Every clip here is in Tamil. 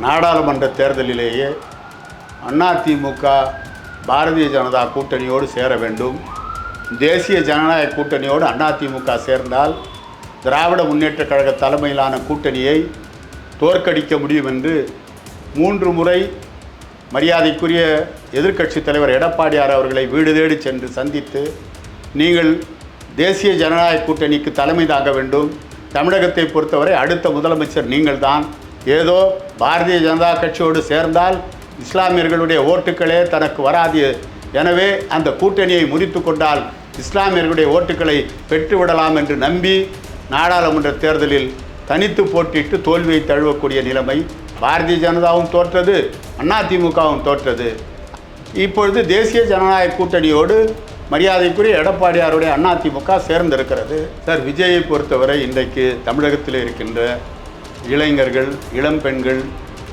நாடாளுமன்ற தேர்தலிலேயே அதிமுக பாரதிய ஜனதா கூட்டணியோடு சேர வேண்டும். தேசிய ஜனநாயக கூட்டணியோடு அதிமுக சேர்ந்தால் திராவிட முன்னேற்றக் கழக தலைமையிலான கூட்டணியை தோற்கடிக்க முடியும் என்று மூன்று முறை மரியாதைக்குரிய எதிர்க்கட்சித் தலைவர் எடப்பாடியார் அவர்களை வீடு தேடி சென்று சந்தித்து நீங்கள் தேசிய ஜனநாயக கூட்டணிக்கு தலைமை தாங்க வேண்டும். தமிழகத்தை பொறுத்தவரை அடுத்த முதலமைச்சர் நீங்கள்தான். ஏதோ பாரதிய ஜனதா கட்சியோடு சேர்ந்தால் இஸ்லாமியர்களுடைய ஓட்டுக்களே தனக்கு வராது. எனவே அந்த கூட்டணியை முறித்து கொண்டால் இஸ்லாமியர்களுடைய ஓட்டுக்களை பெற்றுவிடலாம் என்று நம்பி நாடாளுமன்ற தேர்தலில் தனித்து போட்டியிட்டு தோல்வியை தழுவக்கூடிய நிலைமை பாரதிய ஜனதாவும் தோற்றது அதிமுகவும் தோற்றது. இப்பொழுது தேசிய ஜனநாயக கூட்டணியோடு மரியாதைக்குரிய எடப்பாடியாருடைய அதிமுக சேர்ந்திருக்கிறது. சார் விஜயை பொறுத்தவரை இன்றைக்கு தமிழகத்தில் இருக்கின்ற இளைஞர்கள் இளம் பெண்கள்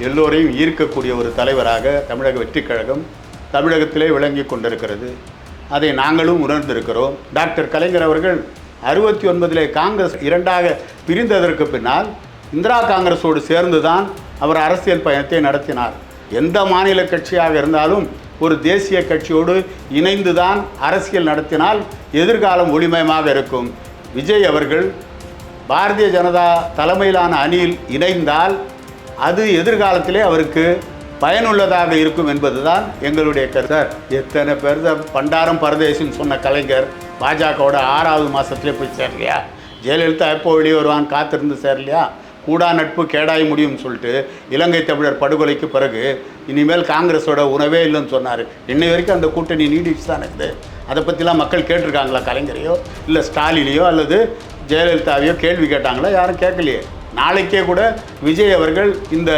எல்லோரையும் ஈர்க்கக்கூடிய ஒரு தலைவராக தமிழக வெற்றிக் கழகம் தமிழகத்திலே விளங்கி கொண்டிருக்கிறது. அதை நாங்களும் உணர்ந்திருக்கிறோம். டாக்டர் கலைஞர் அவர்கள் அறுபத்தி ஒன்பதிலே காங்கிரஸ் இரண்டாக பிரிந்ததற்கு பின்னால் இந்திரா காங்கிரஸோடு சேர்ந்து தான் அவர் அரசியல் பயணத்தை நடத்தினார். எந்த மாநில கட்சியாக இருந்தாலும் ஒரு தேசிய கட்சியோடு இணைந்து தான் அரசியல் நடத்தினால் எதிர்காலம் ஒளிமயமாக இருக்கும். விஜய் அவர்கள் பாரதிய ஜனதா தலைமையிலான அணியில் இணைந்தால் அது எதிர்காலத்திலே அவருக்கு பயனுள்ளதாக இருக்கும் என்பதுதான் எங்களுடைய கருத்து. எத்தனை பேர் தான் பண்டாரம் பரதேசின்னு சொன்ன கலைஞர் பாஜகவோட ஆறாவது மாதத்துலேயே போய் சேரலையா? ஜெயலலிதா எப்போ வெளியே வருவான் காத்திருந்து சேரலையா? கூடா நட்பு கேடாய் முடியும்னு சொல்லிட்டு இலங்கை தமிழர் படுகொலைக்கு பிறகு இனிமேல் காங்கிரஸோட உணவே இல்லைன்னு சொன்னார். இன்னை வரைக்கும் அந்த கூட்டணி நீடிச்சு தான் இருக்குது. அதை பற்றிலாம் மக்கள் கேட்டிருக்காங்களா கலைஞரையோ? இல்லை ஸ்டாலினையோ? அல்லது ஜெயலலிதாவையோ கேள்வி கேட்டாங்களா? யாரும் கேட்கலையே. நாளைக்கே கூட விஜய் அவர்கள் இந்த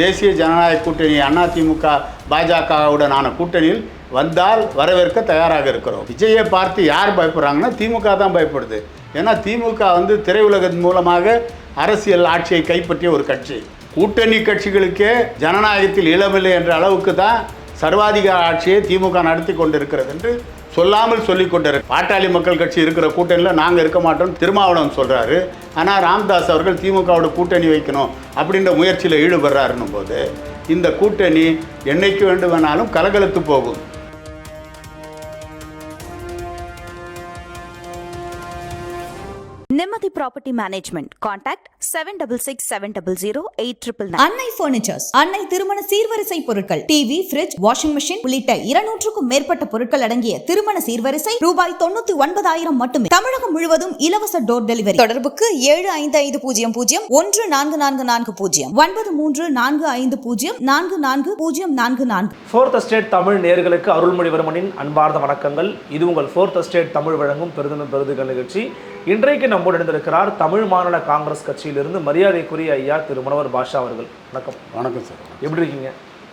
தேசிய ஜனநாயக கூட்டணி அதிமுக பாஜகவுடனான கூட்டணியில் வந்தால் வரவேற்க தயாராக இருக்கிறோம். விஜயை பார்த்து யார் பயப்படுறாங்கன்னா திமுக தான் பயப்படுது. ஏன்னா திமுக வந்து திரையுலகத்தின் மூலமாக அரசியல் ஆட்சியை கைப்பற்றிய ஒரு கட்சி. கூட்டணி கட்சிகளுக்கே ஜனநாயகத்தில் இளமில்லை என்ற அளவுக்கு தான் சர்வாதிகார ஆட்சியை திமுக நடத்தி கொண்டிருக்கிறது என்று சொல்லாமல் சொல்லி கொண்டிருக்கு பாட்டாளி மக்கள் கட்சி இருக்கிற கூட்டணியில் நாங்கள் இருக்க மாட்டோம் திருமாவளவன் சொல்கிறாரு ஆனால் ராம்தாஸ் அவர்கள் திமுகவோட கூட்டணி வைக்கணும் அப்படின்ற முயற்சியில் ஈடுபடுறாருன்னும் போது இந்த கூட்டணி என்னைக்கு வேண்டுமானாலும் கலகலத்து போகும். நிம்மதி property management contact seven double six seven double zero eight triple Annai furnitures Annai திருமண சீர்வரிசை பொருட்கள் டிவி ஃபிரிட்ஜ் வாஷிங் மிஷின் உள்ளிட்ட இருநூற்றுக்கும் மேற்பட்ட பொருட்கள் அடங்கிய திருமண சீர்வரிசை ரூபாய் தொண்ணூத்தி ஒன்பதாயிரம் மட்டுமே. தமிழகம் முழுவதும் இலவச டோர் டெலிவரி தொடர்புக்கு ஏழு ஐந்து ஐந்து பூஜ்ஜியம் பூஜ்ஜியம் ஒன்று நான்கு நான்கு நான்கு பூஜ்ஜியம். ஒன்பது மூன்று நான்கு ஐந்து பூஜ்ஜியம் நான்கு நான்கு பூஜ்ஜியம் நான்கு நான்கு. ஃபோர்த் எஸ்டேட் தமிழ் நேயர்களுக்கு அருள்மொழிவர்மனின் அன்பார்ந்த வணக்கங்கள். இது உங்கள் ஃபோர்த் எஸ்டேட் தமிழ் வழங்கும் பெருதினம் பெருதுகள் நிகழ்ச்சி. இன்றைக்கு நம்மோடு இணைந்திருக்கிறார் தமிழ் மாநில காங்கிரஸ் கட்சியிலிருந்து மரியாதைக்குரிய ஐயா திரு மனோகர் பாஷா அவர்கள். வணக்கம். வணக்கம் சார். எப்படி இருக்கீங்க?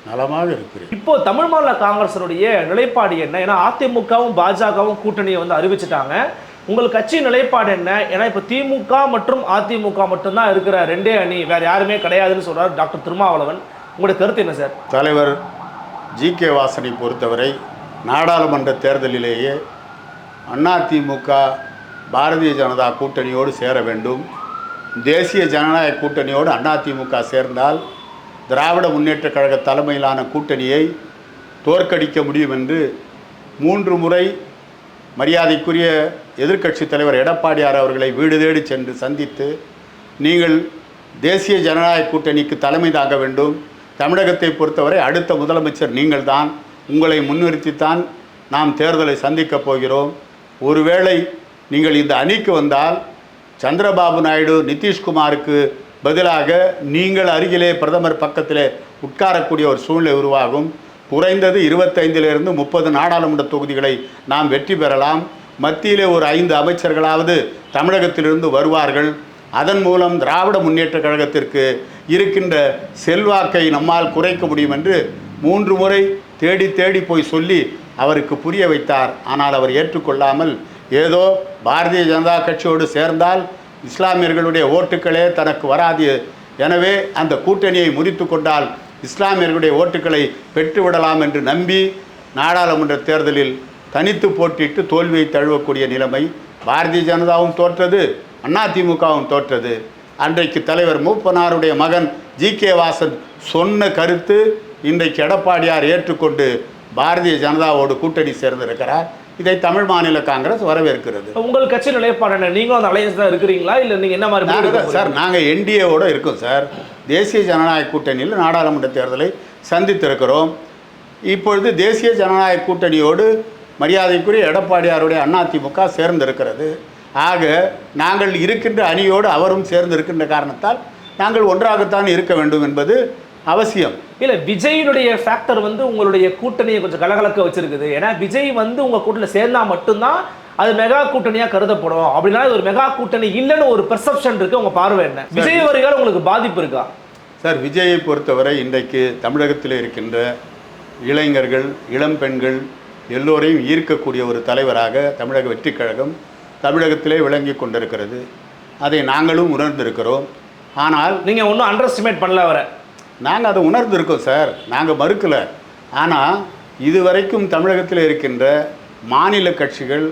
நலமாக இருக்கிறேன். இப்போ தமிழ் மாநில காங்கிரஸினுடைய நிலைப்பாடு என்ன? ஏன்னா அதிமுகவும் பாஜகவும் கூட்டணியை வந்து அறிவிச்சிட்டாங்க. உங்கள் கட்சி நிலைப்பாடு என்ன? ஏன்னா இப்போ திமுக மற்றும் அதிமுக மட்டும்தான் இருக்கிற ரெண்டே அணி. வேற யாருமே கிடையாதுன்னு சொல்றாரு டாக்டர் திருமாவளவன். உங்களுடைய கருத்து என்ன சார்? தலைவர் ஜி கே வாசனை பொறுத்தவரை நாடாளுமன்ற தேர்தலிலேயே அதிமுக பாரதிய ஜனதா கூட்டணியோடு சேர வேண்டும். தேசிய ஜனநாயக கூட்டணியோடு அதிமுக சேர்ந்தால் திராவிட முன்னேற்றக் கழக தலைமையிலான கூட்டணியை தோற்கடிக்க முடியும் என்று மூன்று முறை மரியாதைக்குரிய எதிர்க்கட்சி தலைவர் எடப்பாடியார் அவர்களை வீடு தேடி சென்று சந்தித்து நீங்கள் தேசிய ஜனநாயக கூட்டணிக்கு தலைமை தாங்க வேண்டும். தமிழகத்தை பொறுத்தவரை அடுத்த முதலமைச்சர் நீங்கள்தான். உங்களை முன்னிறுத்தித்தான் நாம் தேர்தலை சந்திக்கப் போகிறோம். ஒருவேளை நீங்கள் இந்த அணிக்கு வந்தால் சந்திரபாபு நாயுடு நிதிஷ்குமாருக்கு பதிலாக நீங்கள் அருகிலே பிரதமர் பக்கத்தில் உட்காரக்கூடிய ஒரு சூழ்நிலை உருவாகும். குறைந்தது இருபத்தைந்திலிருந்து முப்பது நாடாளுமன்ற தொகுதிகளை நாம் வெற்றி பெறலாம். மத்தியிலே ஒரு ஐந்து அமைச்சர்களாவது தமிழகத்திலிருந்து வருவார்கள். அதன் மூலம் திராவிட முன்னேற்ற கழகத்திற்கு இருக்கின்ற செல்வாக்கை நம்மால் குறைக்க முடியும் என்று மூன்று முறை தேடி தேடி போய் சொல்லி அவருக்கு புரிய வைத்தார். ஆனால் அவர் ஏற்றுக்கொள்ளாமல் ஏதோ பாரதிய ஜனதா கட்சியோடு சேர்ந்தால் இஸ்லாமியர்களுடைய ஓட்டுக்களே தனக்கு வராது. எனவே அந்த கூட்டணியை முறித்து கொண்டால் இஸ்லாமியர்களுடைய ஓட்டுக்களை பெற்றுவிடலாம் என்று நம்பி நாடாளுமன்ற தேர்தலில் தனித்து போட்டியிட்டு தோல்வியை தழுவக்கூடிய நிலைமை பாரதிய ஜனதாவும் தோற்றது அதிமுகவும் தோற்றது. அன்றைக்கு தலைவர் மூப்பனாருடைய மகன் ஜி கே வாசன் சொன்ன கருத்து இன்றைக்கு எடப்பாடியார் ஏற்றுக்கொண்டு பாரதிய ஜனதாவோடு கூட்டணி சேர்ந்திருக்கிறார். இதை தமிழ் மாநில காங்கிரஸ் வரவேற்கிறது. உங்கள் கட்சி நிலைப்பாடு நீங்களும் அந்த அலையன்ஸ் தான் இருக்கிறீங்களா? இல்ல நீங்க என்ன மாதிரி நாங்கள் சார் நாங்கள் என்டிஏவோட இருக்கோம் சார். தேசிய ஜனநாயக கூட்டணியில் நாடாளுமன்ற தேர்தலை சந்தித்திருக்கிறோம். இப்பொழுது தேசிய ஜனநாயக கூட்டணியோடு மரியாதைக்குரிய எடப்பாடியாருடைய அதிமுக சேர்ந்திருக்கிறது. ஆக நாங்கள் இருக்கின்ற அணியோடு அவரும் சேர்ந்திருக்கின்ற காரணத்தால் நாங்கள் ஒன்றாகத்தான் இருக்க வேண்டும் என்பது அவசியம். இல்ல விஜயினுடைய ஃபேக்டர் வந்து உங்களுடைய கூட்டணியை கொஞ்சம் கலகலக்க வச்சிருக்குது. ஏன்னா விஜய் வந்து உங்க கூட்டணியில் சேர்ந்தா மட்டும்தான் அது மெகா கூட்டணியா கருதப்படும். அப்படின்னா ஒரு மெகா கூட்டணி இல்லைன்னு ஒரு பெர்செப்ஷன் இருக்கு. உங்க பார்வை என்ன? விஜய் வருகையால் உங்களுக்கு பாதிப்பு இருக்கா? சார் விஜயை பொறுத்தவரை இன்றைக்கு தமிழகத்தில் இருக்கின்ற இளைஞர்கள் இளம் பெண்கள் எல்லோரையும் ஈர்க்கக்கூடிய ஒரு தலைவராக தமிழக வெற்றிக் கழகம் தமிழகத்திலே விளங்கி கொண்டிருக்கிறது. அதை நாங்களும் உணர்ந்திருக்கிறோம். ஆனால் நீங்க ஒன்றும் அண்டர் எஸ்டிமேட் பண்ணல அவரை. நாங்கள் அதை உணர்ந்திருக்கோம் சார் நாங்கள் மறுக்கலை. ஆனால் இதுவரைக்கும் தமிழகத்தில் இருக்கின்ற மாநில கட்சிகள்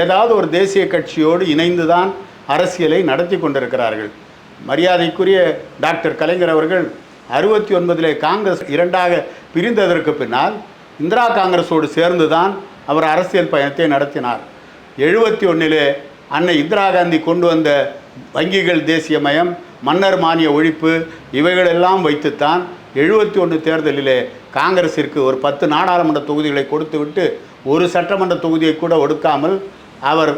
ஏதாவது ஒரு தேசிய கட்சியோடு இணைந்து தான் அரசியலை நடத்தி கொண்டிருக்கிறார்கள். மரியாதைக்குரிய டாக்டர் கலைஞர் அவர்கள் அறுபத்தி ஒன்பதிலே காங்கிரஸ் இரண்டாக பிரிந்ததற்கு பின்னால் இந்திரா காங்கிரஸோடு சேர்ந்து தான் அவர் அரசியல் பயணத்தை நடத்தினார். எழுபத்தி ஒன்றிலே அன்னை இந்திரா காந்தி கொண்டு வந்த வங்கிகள் தேசியமயம் மன்னர் மானிய ஒழிப்பு இவைகளெல்லாம் வைத்துத்தான் எழுபத்தி ஒன்று தேர்தலிலே காங்கிரஸிற்கு ஒரு பத்து நாடாளுமன்ற தொகுதிகளை கொடுத்துவிட்டு ஒரு சட்டமன்ற தொகுதியை கூட ஒடுக்காமல் அவர்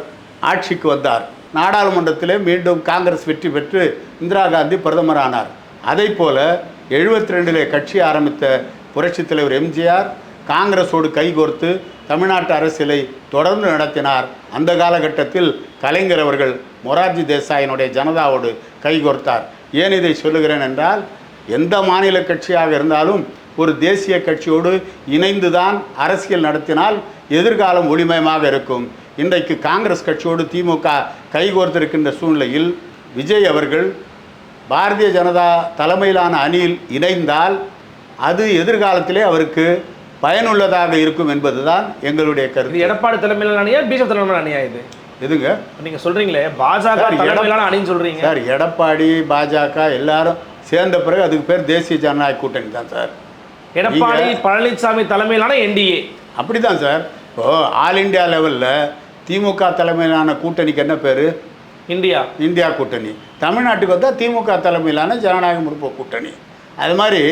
ஆட்சிக்கு வந்தார். நாடாளுமன்றத்திலே மீண்டும் காங்கிரஸ் வெற்றி பெற்று இந்திரா காந்தி பிரதமரானார். அதை போல எழுபத்தி ரெண்டிலே கட்சி ஆரம்பித்த புரட்சித் தலைவர் எம்ஜிஆர் காங்கிரஸோடு கைகோர்த்து தமிழ்நாட்டு அரசியலை தொடர்ந்து நடத்தினார். அந்த காலகட்டத்தில் கலைஞர் அவர்கள் மொரார்ஜி தேசாயினுடைய ஜனதாவோடு கைகோர்த்தார் ஏன் இதை சொல்லுகிறேன் என்றால் எந்த மாநில கட்சியாக இருந்தாலும் ஒரு தேசிய கட்சியோடு இணைந்து தான் அரசியல் நடத்தினால் எதிர்காலம் ஒளிமயமாக இருக்கும். இன்றைக்கு காங்கிரஸ் கட்சியோடு திமுக கைகோர்த்திருக்கின்ற சூழ்நிலையில் விஜய் அவர்கள் பாரதிய ஜனதா தலைமையிலான அணியில் இணைந்தால் அது எதிர்காலத்திலே அவருக்கு பயனுள்ளதாக இருக்கும் என்பதுதான் எங்களுடைய இது கருத்து எடப்பாடி தலைமையிலான அணியா பிஜேபி தலைமையிலான அணியா இது? எதுங்க? நீங்க சொல்றீங்களே பாஜக தலைமையிலான அணின்னு சொல்றீங்க. சார் எடப்பாடி பாஜக எல்லாரும் சேர்ந்த பிறகு அதுக்கு பேர் தேசிய ஜனநாயக கூட்டணி தான் சார். எடப்பாடி பழனிசாமி தலைமையிலான என்டிஏ. அப்படி தான் சார். இப்போ ஆல் இந்தியா லெவலில் திமுக தலைமையிலான கூட்டணிக்கு என்ன பேர்? இந்தியா. இந்தியா கூட்டணி. தமிழ்நாட்டுக்கு வந்தால் திமுக தலைமையிலான ஜனநாயக முற்போக்கு கூட்டணி. அது மாதிரி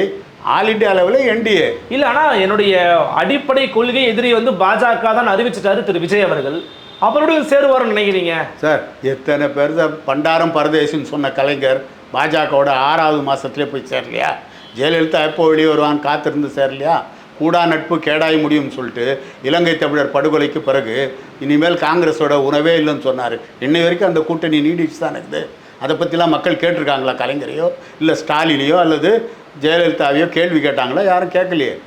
ஆல் இந்தியா லெவலில் என்டிஏ இல்ல ஆனா என்னுடைய அடிப்படை கொள்கை எதிரி வந்து பாஜக தான் அறிவிச்சிட்டாரு திரு விஜய் அவர்கள். அவரோட சேருவாருன்னு நினைக்கிறீங்க? சார் எத்தனை பேர் தான் பண்டாரம் பரதேசின்னு சொன்ன கலைஞர் பாஜகவோட ஆறாவது மாதத்துலேயே போய் சேரலையா? ஜெயலலிதா எப்போ வெளியே வருவான்னு காத்திருந்து சேரலையா? கூடா நட்பு கேடாய் முடியும்னு சொல்லிட்டு இலங்கை தமிழர் படுகொலைக்கு பிறகு இனிமேல் காங்கிரஸோட உணவே இல்லைன்னு சொன்னார். இன்னை வரைக்கும் அந்த கூட்டணி நீடிச்சு தான் இருக்குது. அதை பற்றிலாம் மக்கள் கேட்டிருக்காங்களா? கலைஞரையோ? இல்லை ஸ்டாலினையோ? அல்லது ஜெயலலிதாவையோ கேள்வி கேட்டாங்களா? யாரும் கேட்கலையே.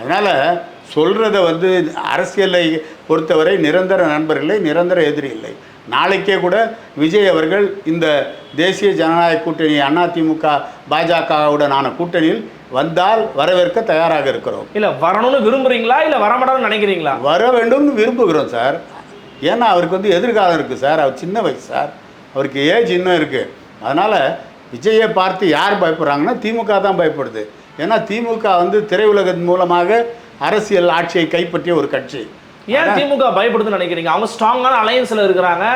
அதனால் சொல்கிறத வந்து அரசியலை பொறுத்தவரை நிரந்தர நண்பர் இல்லை நிரந்தர எதிரி இல்லை. நாளைக்கே கூட விஜய் அவர்கள் இந்த தேசிய ஜனநாயக கூட்டணி அதிமுக பாஜகவுடனான கூட்டணியில் வந்தால் வரவேற்க தயாராக இருக்கிறோம். இல்ல வரணும்னு விரும்புறீங்களா? இல்ல வரமாட்டான்னு நினைக்கிறீங்களா? வர வேண்டும்னு விரும்புகிறோம் சார். ஏன்னா அவருக்கு வந்து எதிர்காலம் இருக்குது சார். அவர் சின்ன வயசு சார். அவருக்கு ஏஜ் இன்னும் இருக்குது அதனால் விஜயை பார்த்து யார் பயப்படுறாங்கன்னா திமுக தான் பயப்படுது. ஏன்னா திமுக வந்து திரையுலகத்தின் மூலமாக அரசியல் ஆட்சியை கைப்பற்றிய ஒரு கட்சி. ஏன் திமுக பயப்படுதுன்னு நினைக்கிறீங்க? அவங்க ஸ்ட்ராங்கான அலையன்ஸ்ல இருக்கிறாங்க.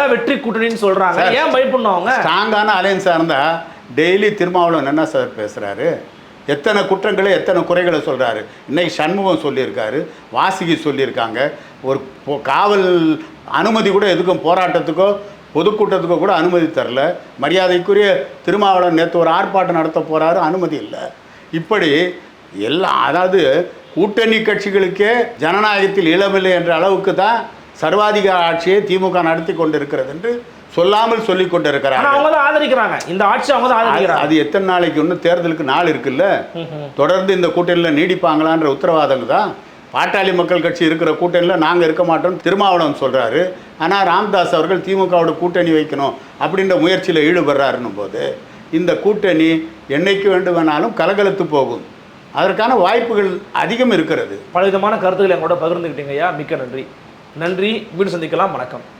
தான் வெற்றி கூட்டணின்னு சொல்றாங்க. சார், ஏன் பயப்படணும் அவங்க? ஸ்ட்ராங்கான அலையன்ஸாக இருந்தால் டெய்லி திருமாவளவன் என்ன சார் பேசுகிறாரு எத்தனை குற்றங்களை எத்தனை குறைகளை சொல்கிறாரு இன்னைக்கு சண்முகம் சொல்லியிருக்காரு வாசுகி சொல்லியிருக்காங்க. ஒரு காவல் அனுமதி கூட எதுக்கும் போராட்டத்துக்கோ பொதுக்கூட்டத்துக்கோ கூட அனுமதி தரல. மரியாதைக்குரிய திருமாவளவன் நேற்று ஒரு ஆர்ப்பாட்டம் நடத்த போகிறாரு அனுமதி இல்லை. இப்படி எல்லாம் அதாவது கூட்டணி கட்சிகளுக்கே ஜனநாயகத்தில் இளமில்லை என்ற அளவுக்கு தான் சர்வாதிகார ஆட்சியை திமுக நடத்தி கொண்டிருக்கிறது என்று சொல்லாமல் சொல்லிக் ஆனா கொண்டிருக்கிறார்கள். அவங்க தான் ஆதரிக்கிறாங்க. இந்த ஆட்சி அவங்க தான் அது- ஆதரிக்கிறாங்க. அது எத்தனை நாளைக்கு இன்னும் தேர்தலுக்கு நாள் இருக்குல்ல. தொடர்ந்து இந்த கூட்டணியில் நீடிப்பாங்களான்ற உத்தரவாதங்க தான். பாட்டாளி மக்கள் கட்சி இருக்கிற கூட்டணியில் நாங்கள் இருக்க மாட்டோம்னு திருமாவளவன் சொல்கிறாரு ஆனால் ராம்தாஸ் அவர்கள் திமுகவோட கூட்டணி வைக்கணும் அப்படின்ற முயற்சியில் ஈடுபடுறாருன்னும் போது இந்த கூட்டணி என்னைக்கு வேண்டுமானாலும் கலகலத்து போகும். அதற்கான வாய்ப்புகள் அதிகம் இருக்கிறது. பலவிதமான கருத்துக்களை எங்களோட பகிர்ந்துக்கிட்டீங்க ஐயா. மிக்க நன்றி. நன்றி. வீடு சந்திக்கலாம். வணக்கம்.